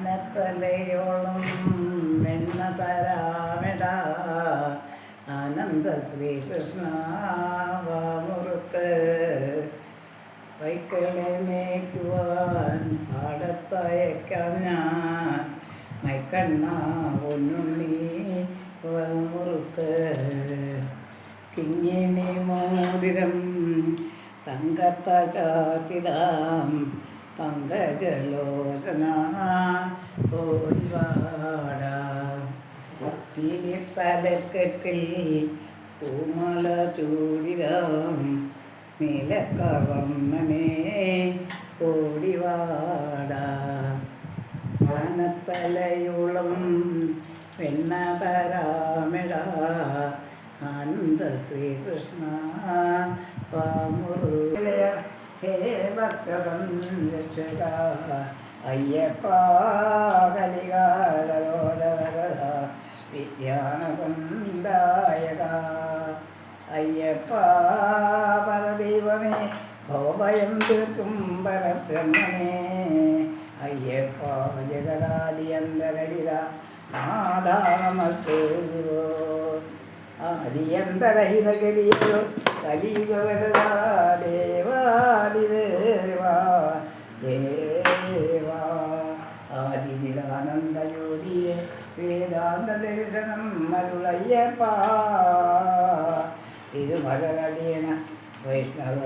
ആനത്തലയോളം വെണ്ണ തരാമെട ആനന്ദ ശ്രീകൃഷ്ണ വാമുറുക്ക് വൈക്കളെ മേയ്ക്കുവാൻ പാടത്തയക്കാം ഞാൻ. മൈക്കണ്ണ പൊന്നുണ്ണി വാമുറുക്ക് കിങ്ങിണി മോതിരം തങ്കത്ത ചാത്തിടാം പങ്കജലോചന ഓടിവാട തലക്കെട്ടിൽ പൂമല ചൂടിടാം നീലക്കവർണനെ ഓടിവാട വനത്തലയുളം പെണ്ണതരാമിട ആനന്ദ ശ്രീകൃഷ്ണ ഹേ ഭക്തവൻ രക്ഷക അയ്യപ്പ കലികാലോലവര അയ്യപ്പ പരദൈവമേ ഭവഭയം തീർക്കും പരബ്രഹ്മണേ അയ്യപ്പ ജഗദാദിയന്തരഹിത നാദാനമസ്തേ ഗുരോ ആദിയന്തരഹിതഗതിയോ കലിയുഗവരദാ ദേവാദിദേവാ தேவா ஆதியிலானந்த யோகியே வேதாந்த தரிசனம் அருளையப்பா திருமகரடியன வைஷ்ணவ